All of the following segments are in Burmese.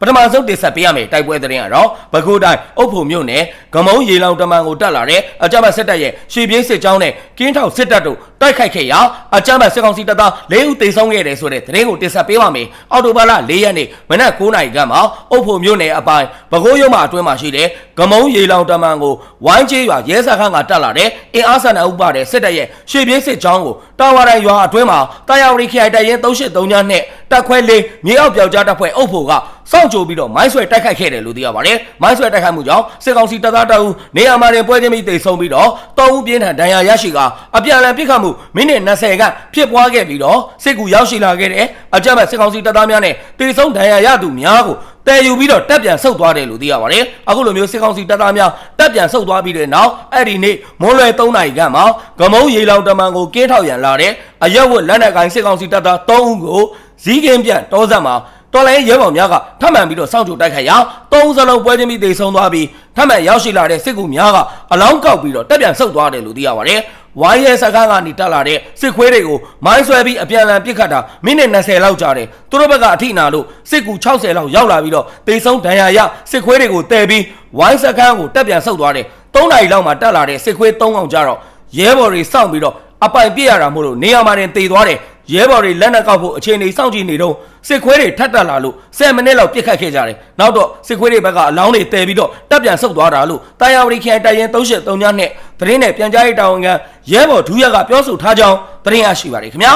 ပထမဆုံးတင်ဆက်ပေးရမယ်တိုက်ပွဲသတင်းကတော့ဘကူတိုင်းအုပ်ဖို့မြို့နယ်ဂမုံရေလောင်တမန်ကိုတက်လာတဲ့အကြမ်းဖက်စစ်တပ်ရဲ့ရှေ့ပြေးစစ်ကြောင်းနဲ့ကင်းထောက်စစ်တပ်တို့တိုက်ခိုက်ခဲ့ရာအကြမ်းဖက်စစ်ကောင်စီတပ်သား၄ဦးသေဆုံးခဲ့တယ်ဆိုတဲ့သတင်းကိုတင်ဆက်ပေးပါမယ်အော်တိုဘာလ4ရက်နေ့မနက်9:00နာရီခန့်မှာအုပ်ဖို့မြို့နယ်အပိုင်းဘကူရုံမှာအတွင်းမှာရှိတဲ့ဂမုံရေလောင်တမန်ကိုဝိုင်းချေးရွာရဲစခန်းကတက်လာတဲ့အင်အားဆန်တဲ့ဥပဒေစစ်တပ်ရဲ့ရှေ့ပြေးစစ်ကြောင်းကိုတာဝါရန်ရွာအတွင်းမှာတာယာဝတီခိုင်တိုင်ရင်383ညနဲ့တက်ခွဲလေးမြေအောက်ပြောက်ကြားတပ်ဖွဲ့အုပ်ဖို့က စောင့်ကြိုပြီးတော့မိုင်းဆွဲတိုက်ခိုက်ခဲ့တယ်လို့သိရပါတယ်။မိုင်းဆွဲတိုက်ခိုက်မှုကြောင့်စစ်ကောင်စီတပ်သားတအုပ်နေရာမှာတင်ပွဲချင်းပြီးတိတ်ဆုံးပြီးတော့တောင်းဦးပြင်းထန်ဒဏ်ရာရရှိကအပြန်အလှန်ပစ်ခတ်မှုမိနစ်20ခန့်ဖြစ်ပွားခဲ့ပြီးတော့စစ်ကူရောက်ရှိလာခဲ့တဲ့အကြမ်းဖက်စစ်ကောင်စီတပ်သားများနဲ့တိတ်ဆုံးဒဏ်ရာရသူများကိုတည်ယူပြီးတော့တက်ပြန်ဆုတ်သွားတယ်လို့သိရပါတယ်။အခုလိုမျိုးစစ်ကောင်စီတပ်သားများတက်ပြန်ဆုတ်သွားပြီးတဲ့နောက်အဲ့ဒီနေ့မွန်းလွယ်3နာရီခန့်မှာဂမုံရေလောင်တမန်ကိုကင်းထောက်ရန်လာတဲ့အရက်ဝတ်လက်နက်ကိုင်စစ်ကောင်စီတပ်သား3ဦးကိုဇီးကင်းပြန်တောဆက်မှာ တော်လိုင်းရဲဘော်များကထပ်မံပြီးတော့စောင့်ကြိုတိုက်ခိုက်ရာသုံးစလုံးပွဲချင်းပြီးတေဆုံးသွားပြီးထပ်မံရောက်ရှိလာတဲ့စစ်ကူများကအလောင်းကောက်ပြီးတော့တက်ပြန်ဆုတ်သွားတယ်လို့သိရပါတယ်။ဝိုင်းရဲစကားကနေတက်လာတဲ့စစ်ခွေးတွေကိုမိုင်းဆွဲပြီးအပြန်အလှန်ပစ်ခတ်တာမိနစ်20လောက်ကြာတယ်။သူတို့ဘက်ကအထိနာလို့စစ်ကူ60လောက်ရောက်လာပြီးတော့တေဆုံးဒဏ်ရာရစစ်ခွေးတွေကိုတဲပြီးဝိုင်းစကားကိုတက်ပြန်ဆုတ်သွားတယ်။၃နာရီလောက်မှတက်လာတဲ့စစ်ခွေး၃កောင်ကြတော့ရဲဘော်တွေစောင့်ပြီးတော့အပိုင်ပြစ်ရတာမို့လို့နေရာမှာတင်တေသွားတယ် ရဲဘော်တွေလက်နက်ကောက်ဖို့အခြေအနေစောင့်ကြည့်နေတော့စစ်ခွေးတွေထပ်တက်လာလို့10မိနစ်လောက်ပြစ်ခတ်ခဲ့ကြတယ်နောက်တော့စစ်ခွေးတွေဘက်ကအလောင်းတွေတည်ပြီးတော့တပ်ပြန်ဆုတ်သွားတာလို့တာယာဝတီခိုင်တိုင်ရင်33ညနဲ့သတင်းနဲ့ပြန်ကြားရေးတာဝန်ခံရဲဘော်ဒူးရကပြောဆိုထားကြောင်းသတင်းရရှိပါတယ်ခင်ဗျာ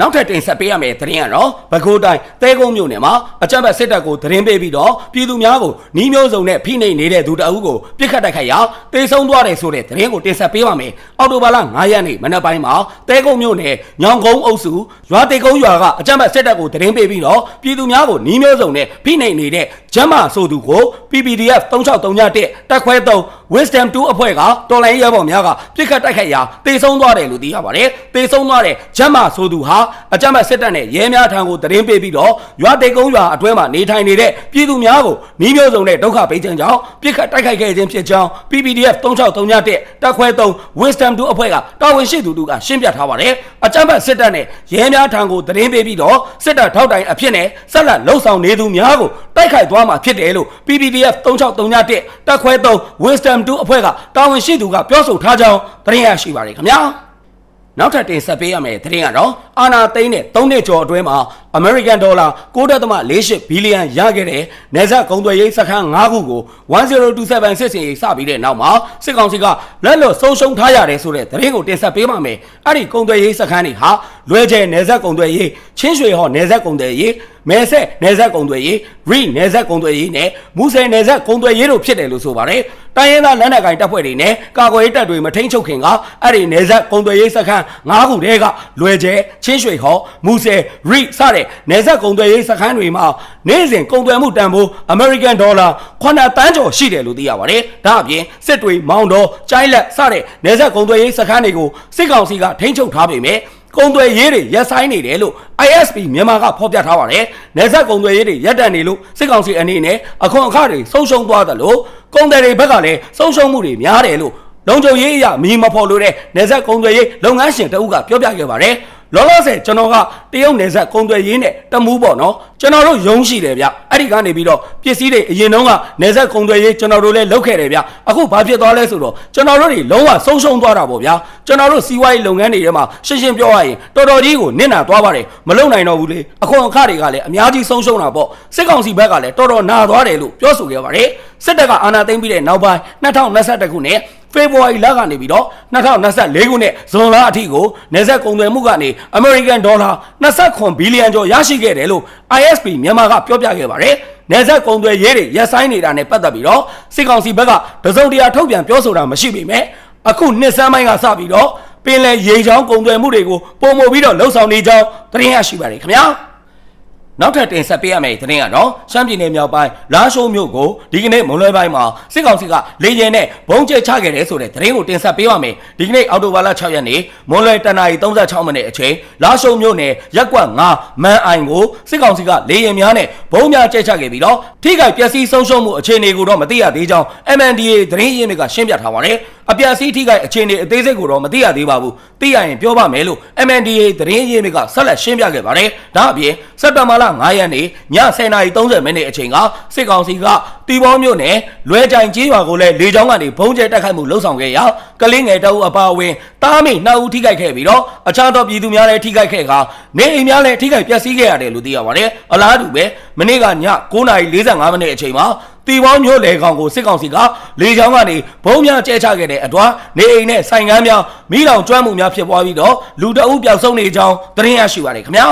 နောက်ထပ်တင်ဆက်ပေးရမယ့်သတင်းကတော့ဘကိုးတိုင်းတဲကုန်းမြို့နယ်မှာအကြမ်းဖက်စစ်တပ်ကိုသတင်းပေးပြီးတော့ပြည်သူများကိုနှီးမျိုးစုံနဲ့ဖိနှိပ်နေတဲ့သူတအုပ်ကိုပြစ်ခတ်တိုက်ခိုက်ရာတေဆုံးသွားတယ်ဆိုတဲ့သတင်းကိုတင်ဆက်ပေးပါမယ်။အော်တိုဘာလ9ရက်နေ့မနက်ပိုင်းမှာတဲကုန်းမြို့နယ်ညောင်ကုန်းအုပ်စုရွာတေကုန်းရွာကအကြမ်းဖက်စစ်တပ်ကိုသတင်းပေးပြီးတော့ပြည်သူများကိုနှီးမျိုးစုံနဲ့ဖိနှိပ်နေတဲ့ဂျမ်းမာဆိုသူကို PPDF 3631တက်ခွဲ3 Wisdom 2အဖွဲ့ကတော်လိုင်းရဲဘော်များကပြစ်ခတ်တိုက်ခိုက်ရာတေဆုံးသွားတယ်လို့သိရပါတယ်။တေဆုံးသွားတဲ့ဂျမ်းမာဆိုသူဟာအကြမ်းဖက်စစ်တပ်နဲ့ရဲများထံကိုသတင်းပေးပြီးတော့ရွာတေကုန်းရွာအတွင်းမှာနေထိုင်နေတဲ့ပြည်သူများကိုနှီးမျိုးစုံနဲ့ဒုက္ခပေးခြင်းကြောင့်ပြစ်ခတ်တိုက်ခိုက်ခဲ့ခြင်းဖြစ်ကြောင်း PPDF 3631တက်ခွဲ3 Wisdom 2အဖွဲ့ကတာဝန်ရှိသူတို့ကရှင်းပြထားပါတယ်။အကြမ်းဖက်စစ်တပ်နဲ့ရဲများထံကိုသတင်းပေးပြီးတော့စစ်တပ်ထောက်တိုင်အဖြစ်နဲ့ဆက်လက်လှုပ်ဆောင်နေသူများကိုတိုက်ခိုက်သွားမှာဖြစ်တယ်လို့ PPDF 3631တက်ခွဲ3 Wisdom 2အဖွဲ့ကတာဝန်ရှိသူကပြောဆိုထားကြောင်းသတင်းရရှိပါတယ်ခင်ဗျာ။ နောက်ထပ်တင်ဆက်ပေးရမယ့်သတင်းကတော့အာနာသိန်းနဲ့၃နှစ်ကျော်အတွင်းမှာ American Dollar 9.48ဘီလီယံရခဲ့တဲ့နေဆက်ကုန်သွယ်ရေးစခန်း၅ခုကို1027စစ်စင်ရေးစပြီးတဲ့နောက်မှာစစ်ကောင်စီကလက်လွတ်ဆုံးရှုံးထားရတယ်ဆိုတဲ့သတင်းကိုတင်ဆက်ပေးပါမယ်။အဲ့ဒီကုန်သွယ်ရေးစခန်းတွေဟာ လွယ်ကျယ်နေဆက်ကုန်သွယ်ရေးချင်းရွှေဟောနေဆက်ကုန်သွယ်ရေးမဲဆက်နေဆက်ကုန်သွယ်ရေးရီနေဆက်ကုန်သွယ်ရေးနဲ့မူဆယ်နေဆက်ကုန်သွယ်ရေးတို့ဖြစ်တယ်လို့ဆိုပါတယ်။တိုင်းရင်းသားလက်နက်ကိုင်တပ်ဖွဲ့တွေနဲ့ကာကွယ်ရေးတပ်တွေမထိန်ချုပ်ခင်ကအဲ့ဒီနေဆက်ကုန်သွယ်ရေးစခန်း၅ခုတည်းကလွယ်ကျယ်ချင်းရွှေဟောမူဆယ်ရီစတဲ့နေဆက်ကုန်သွယ်ရေးစခန်းတွေမှာနေ့စဉ်ကုန်သွယ်မှုတန်ဖိုး American Dollar 9တန်းကျော်ရှိတယ်လို့သိရပါတယ်။ဒါအပြင်စစ်တွေမောင်တော်ကျိုင်းလက်စတဲ့နေဆက်ကုန်သွယ်ရေးစခန်းတွေကိုစစ်ကောင်စီကထိန်းချုပ်ထားပေမဲ့ ကုံသွယ်ရေးတွေရက်ဆိုင်နေတယ်လို့ ISP မြန်မာကဖော်ပြထားပါတယ်။နေဆက်ကုံသွယ်ရေးတွေရပ်တန့်နေလို့စစ်ကောင်စီအနေနဲ့အခွန်အခတွေဆုံးရှုံးသွားတယ်လို့ကုံတယ်တွေဘက်ကလည်းဆုံးရှုံးမှုတွေများတယ်လို့လုံခြုံရေးအရာမီမဖော်လို့တဲ့နေဆက်ကုံသွယ်ရေးလုပ်ငန်းရှင်တအုပ်ကပြောပြခဲ့ပါတယ်။ လောလောဆယ်ကျွန်တော်ကတရုတ်နယ်စပ်ကုန်သွယ်ရေးနဲ့တမူးပေါ့နော်ကျွန်တော်တို့ယုံရှိတယ်ဗျအဲ့ဒီကနေပြီးတော့ပစ္စည်းတွေအရင်တုန်းကနယ်စပ်ကုန်သွယ်ရေးကျွန်တော်တို့လည်းလုပ်ခဲ့တယ်ဗျအခုဘာဖြစ်သွားလဲဆိုတော့ကျွန်တော်တို့တွေလုံးဝဆုံးရှုံးသွားတာပေါ့ဗျာကျွန်တော်တို့စီးပွားရေးလုပ်ငန်းတွေထဲမှာရှင်းရှင်းပြောရရင်တော်တော်ကြီးကိုနစ်နာသွားပါတယ်မလုံနိုင်တော့ဘူးလေအခွန်အခတွေကလည်းအများကြီးဆုံးရှုံးတာပေါ့စစ်ကောင်စီဘက်ကလည်းတော်တော်နာသွားတယ်လို့ပြောဆိုခဲ့ပါတယ်စစ်တပ်ကအာဏာသိမ်းပြီးတဲ့နောက်ပိုင်း2021ခုနှစ် ဖေဖော်ဝါရီလကနေပြီးတော့2024ခုနှစ်ဇွန်လအထိကိုနေဆက်ကုန်သွယ်မှုကနေ American Dollar 29ဘီလီယံကျော်ရရှိခဲ့တယ်လို့ ISP မြန်မာကပြောပြခဲ့ပါတယ်။နေဆက်ကုန်သွယ်ရေးတွေရပ်ဆိုင်းနေတာနဲ့ပတ်သက်ပြီးတော့စစ်ကောင်စီဘက်ကတစုံတရာထုတ်ပြန်ပြောဆိုတာမရှိပေမဲ့အခုနှစ်ဆန်းပိုင်းကစပြီးတော့ပင်လယ်ရေချောင်းကုန်သွယ်မှုတွေကိုပုံမပြီးတော့လှုပ်ဆောင်နေကြောင်းသတင်းရရှိပါတယ်ခင်ဗျာ။ နောက်ထပ်တင်ဆက်ပေးရမယ့်သတင်းကတော့ရှမ်းပြည်နယ်မြောက်ပိုင်းလာရှိုးမြို့ကိုဒီကနေ့မွန်လွဲပိုင်းမှာစစ်ကောင်စီကလေရင်နဲ့ဘုံကျဲချခဲ့တယ်ဆိုတဲ့သတင်းကိုတင်ဆက်ပေးပါမယ်ဒီကနေ့အောက်တိုဘာလ6ရက်နေ့မွန်လွဲတနအီ36မိနစ်အချိန်လာရှိုးမြို့နယ်ရက်ကွက်9မန်အိုင်ကိုစစ်ကောင်စီကလေရင်များနဲ့ဘုံများကျဲချခဲ့ပြီးတော့ထိခိုက်ပျက်စီးဆုံးရှုံးမှုအခြေအနေကိုတော့မသိရသေးကြောင်း MNDA သတင်းရင်းမြစ်ကရှင်းပြထားပါတယ် အပျက်စီးထိခိုက်အခြေအနေအသေးစိတ်ကိုတော့မသိရသေးပါဘူးသိရရင်ပြောပါမယ်လို့ MNDA သတင်းရင်းမြစ်ကဆက်လက်ရှင်းပြခဲ့ပါတယ်ဒါအပြင်စက်တဘာလ9ရက်နေ့ည10:30မိနစ်အချိန်ကစစ်ကောင်စီကတီဘောမြို့နယ်လွဲကြိုင်ကြီးရွာကိုလည်းလေကြောင်းကနေဘုံကျဲတိုက်ခိုက်မှုလှုပ်ဆောင်ခဲ့ရာကလေးငယ်တအုပ်အပါအဝင်တားမိနှစ်ဦးထိခိုက်ခဲ့ပြီးတော့အခြားသောပြည်သူများလည်းထိခိုက်ခဲ့ကာနေအိမ်များလည်းထိခိုက်ပျက်စီးခဲ့ရတယ်လို့သိရပါတယ်အလားတူပဲမနေ့ကည9:45မိနစ်အချိန်မှာ တီပေါင်းမျိုးလေကောင်ကိုစစ်ကောင်စီကလေကြောင်းကနေဘုံများကျဲချခဲ့တဲ့အတွက်နေအိမ်နဲ့ဆိုင်ကန်းများမိလောင်ကျွမ်းမှုများဖြစ်ပွားပြီးတော့လူတအုပ်ပျောက်ဆုံးနေကြောင်းသတင်းရရှိပါတယ်ခင်ဗျာ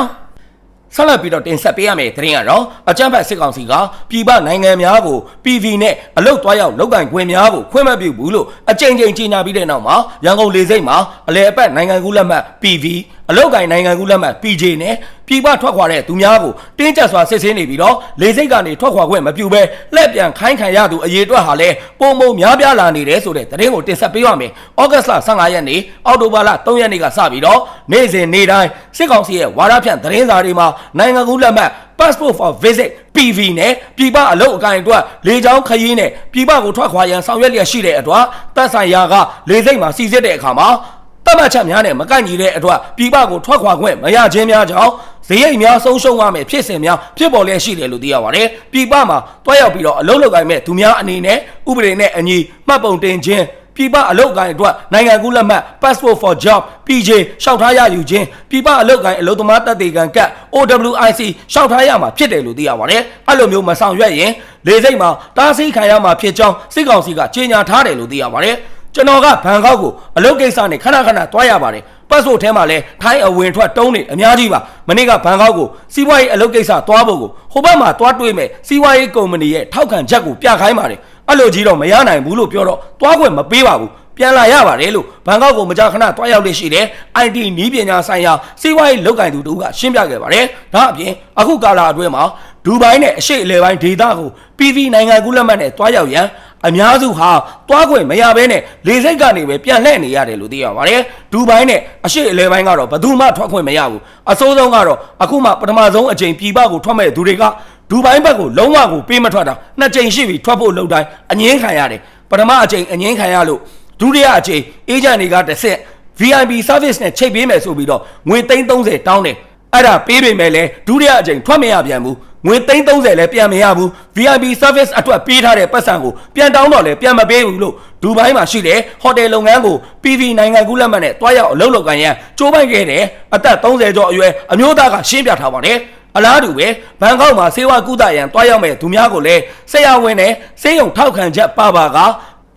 ဆက်လက်ပြီးတော့တင်ဆက်ပေးရမယ့်သတင်းကတော့အကြမ်းဖက်စစ်ကောင်စီကပြည်ပနိုင်ငံများကို PV နဲ့အလုတ်တွားရောက်လောက်ကင်ခွင့်များကိုခွင့်မပြုဘူးလို့အကြိမ်ကြိမ်ကြေညာပြီးတဲ့နောက်မှာရန်ကုန်လေဆိပ်မှာအလဲအပတ်နိုင်ငံကူးလက်မှတ် PV အလုတ်ကင်နိုင်ငံကူးလက်မှတ် PJ နဲ့ပြည်ပထွက်ခွာတဲ့သူများကိုတင်းကျပ်စွာစစ်ဆေးနေပြီးတော့လေဆိပ်ကနေထွက်ခွာခွင့်မပြုဘဲလက်ပြန်ခိုင်းခံရသူအရေးအတွက်ဟာလဲပုံမုံများပြားလာနေတယ်ဆိုတဲ့သတင်းကိုတင်ဆက်ပေးပါမယ်။ဩဂတ်စ်လ15ရက်နေ့အောက်တိုဘာလ3ရက်နေ့ကစပြီးတော့နေ့စဉ်နေ့တိုင်းစစ်ကောင်စီရဲ့ဝါဒဖြန့်သတင်းစာတွေမှာနိုင်ငံကူးလက်မှတ် passport for visit PV နဲ့ပြည်ပအလုပ်အကိုင်အတွက်လေကြောင်းခရီးနဲ့ပြည်ပကိုထွက်ခွာရန်ဆောင်ရွက်လျက်ရှိတဲ့အတွက်တပ်ဆိုင်ရာကလေဆိပ်မှာစီစစ်တဲ့အခါမှာ တတ်မှတ်ချက်များနဲ့မကိုက်ညီတဲ့အတွက်ပြည်ပကိုထွက်ခွာခွင့်မရခြင်းများကြောင့်ဈေးရိတ်များဆုံးရှုံးရမယ်ဖြစ်စဉ်များဖြစ်ပေါ်လျက်ရှိတယ်လို့သိရပါတယ်။ပြည်ပမှာတွားရောက်ပြီးတော့အလုပ်လုပ်ကိုင်မဲ့သူများအနေနဲ့ဥပဒေနဲ့အညီမှတ်ပုံတင်ခြင်းပြည်ပအလုပ်ကိုင်အတွက်နိုင်ငံကူးလက်မှတ် passport for job PJ ရှောက်ထားရယူခြင်းပြည်ပအလုပ်ကိုင်အလုပ်သမားတပ်သေးကန်ကတ် OWIC ရှောက်ထားရမှာဖြစ်တယ်လို့သိရပါတယ်။အဲ့လိုမျိုးမဆောင်ရွက်ရင်လေစိတ်မှာတားဆီးခံရမှာဖြစ်ကြောင်းစစ်ကောင်စီကကြေညာထားတယ်လို့သိရပါတယ်။ ကျွန်တော်ကဘန်ကောက်ကိုအလုပ်ကိစ္စနဲ့ခဏခဏတွားရပါတယ်ပတ်စို့ထဲမှာလဲထိုင်းအဝင်ထွက်တုံးနေအများကြီးပါမနေ့ကဘန်ကောက်ကိုစီးပွားရေးအလုပ်ကိစ္စတွားဖို့ကိုဟိုဘက်မှာတွားတွေးမဲ့စီးပွားရေးကုမ္ပဏီရဲ့ထောက်ခံချက်ကိုပြခိုင်းပါတယ်အဲ့လိုကြီးတော့မရနိုင်ဘူးလို့ပြောတော့တွားခွင့်မပေးပါဘူးပြန်လာရပါတယ်လို့ဘန်ကောက်ကိုမကြာခဏတွားရောက်နေရှိတယ် IT နီးပညာဆိုင်ရာစီးပွားရေးလုပ်ကင်သူတို့ကရှင်းပြခဲ့ပါတယ်ဒါအပြင်အခုကာလအတွင်းမှာဒူဘိုင်းနဲ့အရှိအလဲပိုင်းဒေသကို PV နိုင်ငံကူးလက်မှတ်နဲ့တွားရောက်ရန် အများစုဟာတွားခွင့်မရဘဲနဲ့လေစိတ်ကနေပဲပြန်လှည့်နေရတယ်လို့သိရပါတယ်။ဒူဘိုင်းနဲ့အရှိအလဲပိုင်းကတော့ဘယ်သူမှထွက်ခွင့်မရဘူး။အစိုးဆုံးကတော့အခုမှပထမဆုံးအကြိမ်ပြည်ပကိုထွက်မဲ့သူတွေကဒူဘိုင်းဘက်ကိုလုံးဝကိုပေးမထွက်တာနှစ်ကြိမ်ရှိပြီထွက်ဖို့လုပ်တိုင်းအငင်းခံရတယ်။ပထမအကြိမ်အငင်းခံရလို့ဒုတိယအကြိမ်အေဂျင့်တွေကတစ်ဆက် VIP service နဲ့ချိတ်ပေးမယ်ဆိုပြီးတော့ငွေ330တောင်းတယ်။အဲ့ဒါပေးပေမဲ့လည်းဒုတိယအကြိမ်ထွက်မရပြန်ဘူး။ ငွေ330လည်းပြန်မရဘူး VIP service အတွက်ပေးထားတဲ့ပတ်စံကိုပြန်တောင်းတော့လည်းပြန်မပေးဘူးလို့ဒူဘိုင်းမှာရှိတဲ့ဟိုတယ်လုပ်ငန်းကို PV နိုင်ငံကူးလက်မှတ်နဲ့တွားရောက်အလုပ်လုပ်ကိုင်ရန်ကြိုးပမ်းခဲ့တဲ့အသက်30ကျော်အရွယ်အမျိုးသားကရှင်းပြထားပါတယ်အလားတူပဲဘန်ကောက်မှာဆေးဝါးကုသရန်တွားရောက်မဲ့သူများကိုလည်းဆရာဝန်နဲ့ဆေးရုံထောက်ခံချက်ပါပါက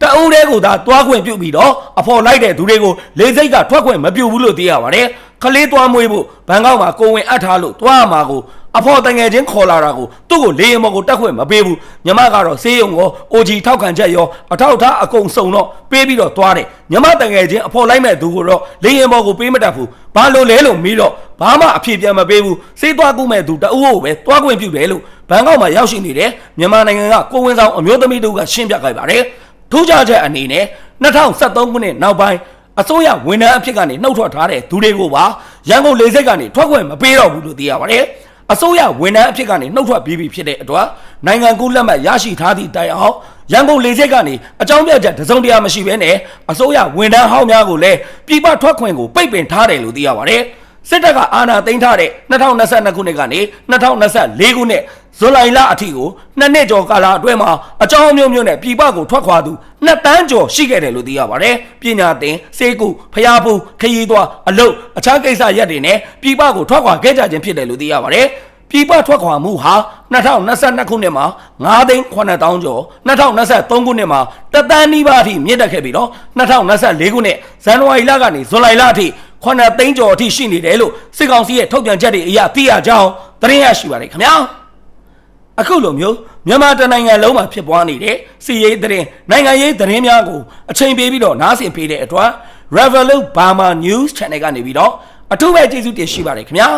တအုပ်တွေကိုသာတွားခွင့်ပြုပြီးတော့အဖော်လိုက်တဲ့သူတွေကိုလေစိတ်ကထွက်ခွင့်မပြုဘူးလို့သိရပါတယ်ခလေးတွားမွေးဖို့ဘန်ကောက်မှာကိုဝင်အပ်ထားလို့တွားမှာကိုအဖော်တငယ်ချင်းခေါ်လာတာကိုသူ့ကိုလေရင်မော်ကိုတက်ခွင့်မပေးဘူးညီမကတော့ဆေးရုံကို OG ထောက်ခံချက်ရောအထောက်အထားအကုန်စုံတော့ပေးပြီးတော့တွားတယ်ညီမတငယ်ချင်းအဖော်လိုက်မဲ့သူကိုတော့လေရင်မော်ကိုပေးမတတ်ဘူးဘာလို့လဲလို့မေးတော့ဘာမှအဖြေပြန်မပေးဘူးစေးတွားကူမဲ့သူတအုပ်ကိုပဲတွားခွင့်ပြုတယ်လို့ဘန်ကောက်မှာရောက်ရှိနေတဲ့မြန်မာနိုင်ငံကကိုဝင်ဆောင်အမျိုးသမီးတို့ကရှင်းပြခဲ့ပါတယ် ထူးခြားချက်အနေနဲ့2023ခုနှစ်နောက်ပိုင်းအစိုးရဝန်ထမ်းအဖြစ်ကနေနှုတ်ထွက်ထားတဲ့သူတွေကိုပါရန်ကုန်လေဆိပ်ကနေထွက်ခွင့်မပေးတော့ဘူးလို့သိရပါတယ်အစိုးရဝန်ထမ်းအဖြစ်ကနေနှုတ်ထွက်ပြီးပြီဖြစ်တဲ့အတွက်နိုင်ငံကူးလက်မှတ်ရရှိထားသည့်တိုင်အောင်ရန်ကုန်လေဆိပ်ကနေအကြောင်းပြချက်တစုံတရာမရှိဘဲနဲ့အစိုးရဝန်ထမ်းဟောင်းများကိုလည်းပြည်ပထွက်ခွင့်ကိုပိတ်ပင်ထားတယ်လို့သိရပါတယ် စစ်တပ်ကအာဏာသိမ်းထားတဲ့2022ခုနှစ်ကနေ2024ခုနှစ်ဇူလိုင်လအထိကိုနှစ်နှစ်ကျော်ကာလအတွင်းမှာအကြောင်းအမျိုးမျိုးနဲ့ပြည်ပကိုထွက်ခွာသူနှစ်တန်းကျော်ရှိခဲ့တယ်လို့သိရပါတယ်။ပညာသင်စေကူဖျားဖူးခရီးသွားအလုပ်အခြားကိစ္စရပ်တွေနဲ့ပြည်ပကိုထွက်ခွာခဲ့ကြခြင်းဖြစ်တယ်လို့သိရပါတယ်။ပြည်ပထွက်ခွာမှုဟာ2022ခုနှစ်မှာ9သိန်း9000ကျော်2023ခုနှစ်မှာတသန်းနီးပါးအထိမြင့်တက်ခဲ့ပြီးတော့2024ခုနှစ်ဇန်နဝါရီလကနေဇူလိုင်လအထိ 9သိန်းကျော်အထိရှိနေတယ်လို့စစ်ကောင်စီရဲ့ထုတ်ပြန်ချက်တွေအရသိရကြောင်းသတင်းရရှိပါတယ်ခင်ဗျာအခုလိုမျိုးမြန်မာတနိုင်ငံလုံးမှာဖြစ်ပွားနေတဲ့စီရေးသတင်းနိုင်ငံရေးသတင်းများကိုအချိန်ပေးပြီးတော့နားဆင်ပေးတဲ့အတွက် Revolut Burma News Channel ကနေပြီးတော့အထူးပဲကျေးဇူးတင်ရှိပါတယ်ခင်ဗျာ